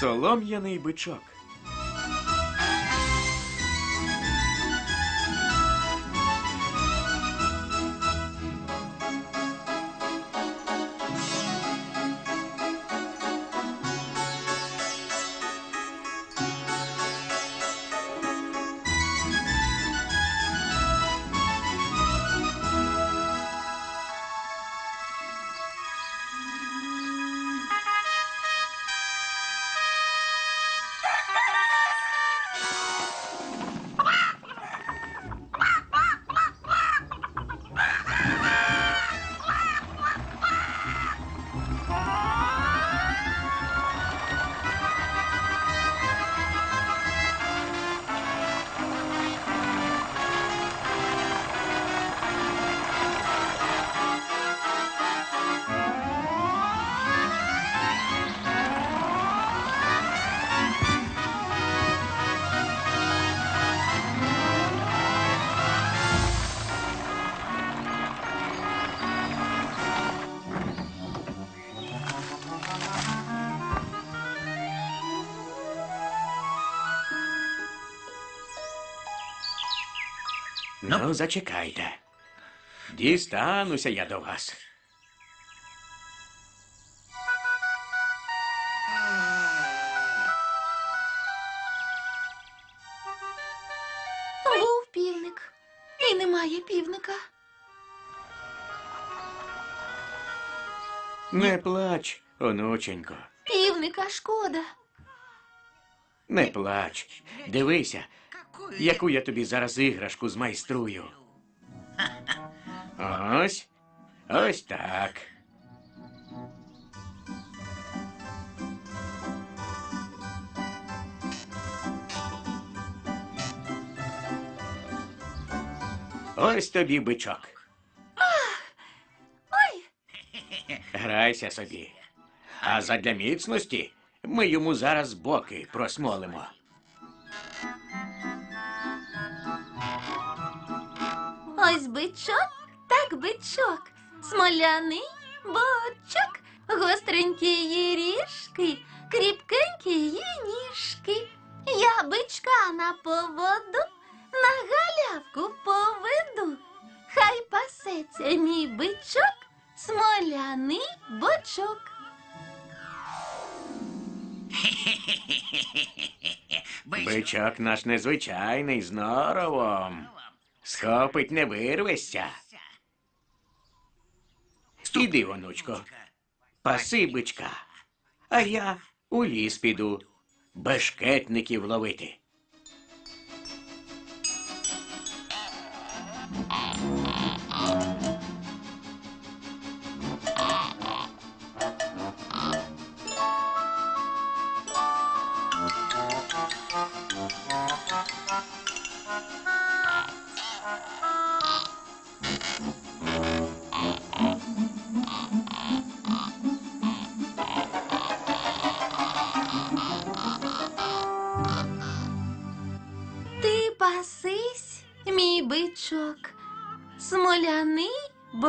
Солом'яний бичок. Ну, зачекайте. Дістануся я до вас. Був півник. І немає півника. Не плач, онученько. Півника шкода. Не плач. Дивися, яку я тобі зараз іграшку змайструю. Ось. Ось так. Ось тобі бичок. Ой, Грайся собі. А задля міцності ми йому зараз боки просмолимо. Ось бичок, так бичок. Смоляний бочок, гостренькі її ріжки, кріпкенькі її ніжки. Я бичка на поводу, на галявку поведу. Хай пасеться мій бичок, смоляний бочок. Бичок наш незвичайний з норовом. Схопить, не вирвешся. Іди, онучко, пасибочка. А я у ліс піду бешкетників ловити.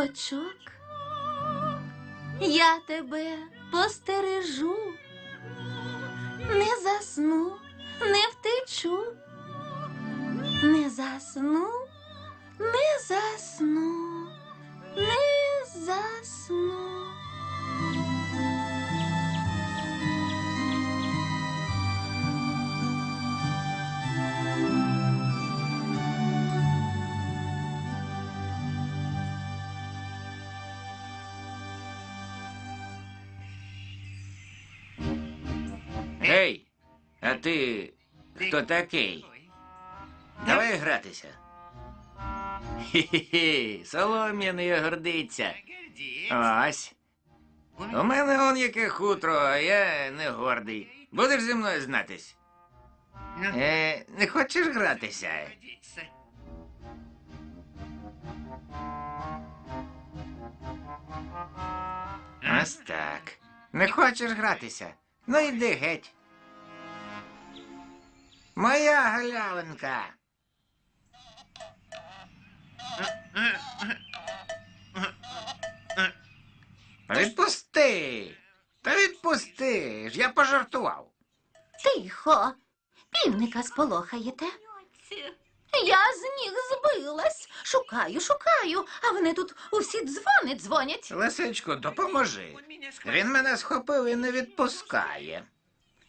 Бочок. Я тебе постережу, не засну, а ти хто такий? Давай гратися. Хі-хі-хі, солом'яний гордиться. Ось. У мене он яке хутро, а я не гордий. Будеш зі мною знатись? Е, не хочеш гратися? Ось так. Не хочеш гратися? Ну йди геть. Моя галявинка. Відпусти. Та відпусти ж, я пожартував. Тихо. Півника сполохаєте. Я з ніг збилась. Шукаю, шукаю, а вони тут усі дзвони дзвонять. Лисичко, допоможи. Він мене схопив і не відпускає.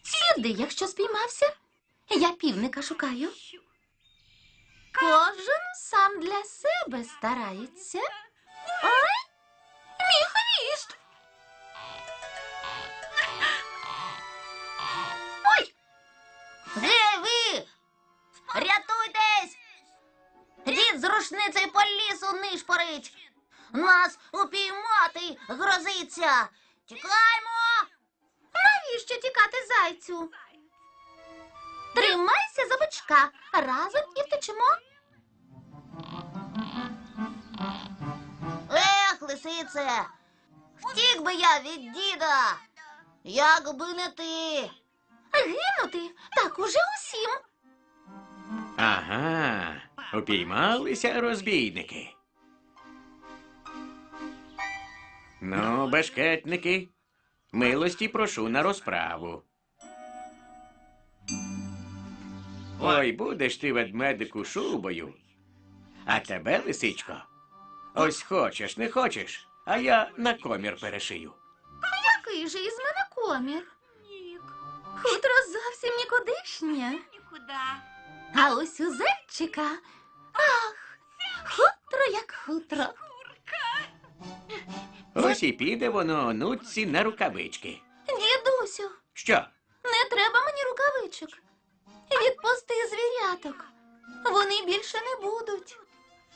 Сліди, якщо спіймався. Я півника шукаю. Кожен сам для себе старається. Ой, мій хвіст. Ой! Де ви? Рятуйтесь! Дід з рушницею по лісу нишпорить. Нас упіймати грозиться. Тікаймо! Навіщо тікати зайцю? Тримайся за бичка. Разом і втечемо. Ех, лисице, втік би я від діда. Якби не ти. Гинути так уже усім. Ага, упіймалися розбійники. Ну, бешкетники, милості прошу на розправу. Ой, будеш ти ведмедику шубою. А тебе, лисичко, ось хочеш, не хочеш, а я на комір перешию. Який же із мене комір? Хутро зовсім нікудишнє. А ось у зайчика. Ах, хутро як хутро. Ось і піде воно онуці на рукавички. Дідусю, Що? не треба мені рукавичок. Відпусти звіряток. Вони більше не будуть.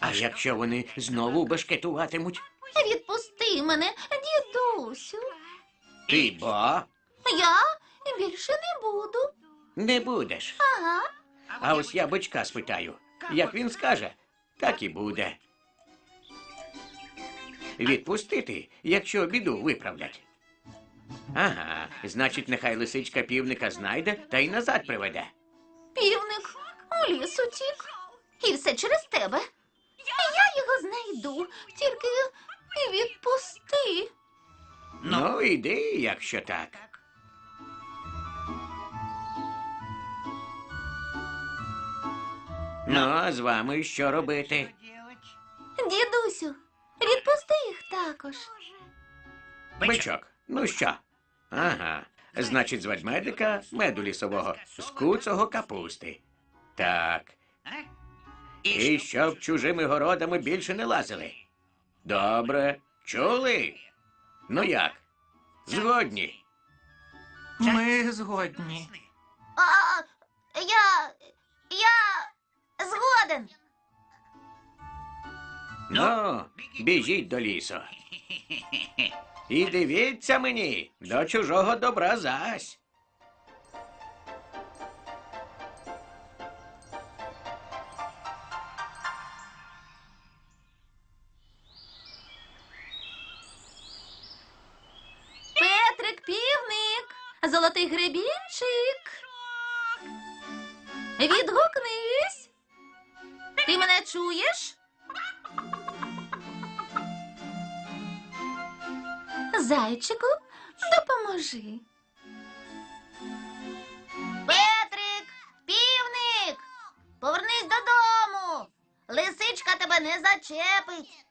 А якщо вони знову бешкетуватимуть? Відпусти мене, дідусю. Ти бо Я більше не буду. не будеш. Ага. А ось я бичка спитаю. Як він скаже, так і буде. Відпустити, якщо біду виправлять. Ага, значить, нехай лисичка півника знайде та й назад приведе. У ліс утік. І все через тебе. Я його знайду, тільки відпусти. Ну, іди, якщо так. Ну, а з вами що робити? Дідусю, відпусти їх також. Бичок, ну що? Ага. Значить, з ведмедика меду лісового, з куцого капусти. Так. І щоб чужими городами більше не лазили. Добре, чули? Ну як? Згодні. Ми згодні. А, я. я згоден. Ну, біжіть до лісу. І дивіться мені, до чужого добра зась. Золотий гребінчик. Відгукнись. Ти мене чуєш? Зайчику, допоможи. Петрик, півник, повернись додому. Лисичка тебе не зачепить.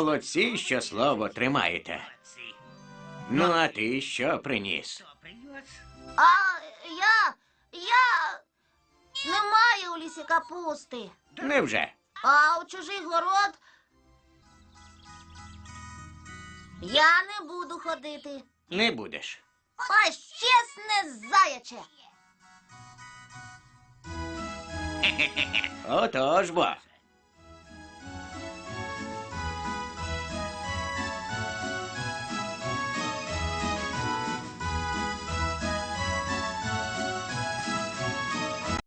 Молодці, що слово тримаєте. Ну, а ти що приніс? А я. я. Немає у лісі капусти. Невже? А у чужий город. Я не буду ходити. Не будеш. А чесне заяче. Отож бо.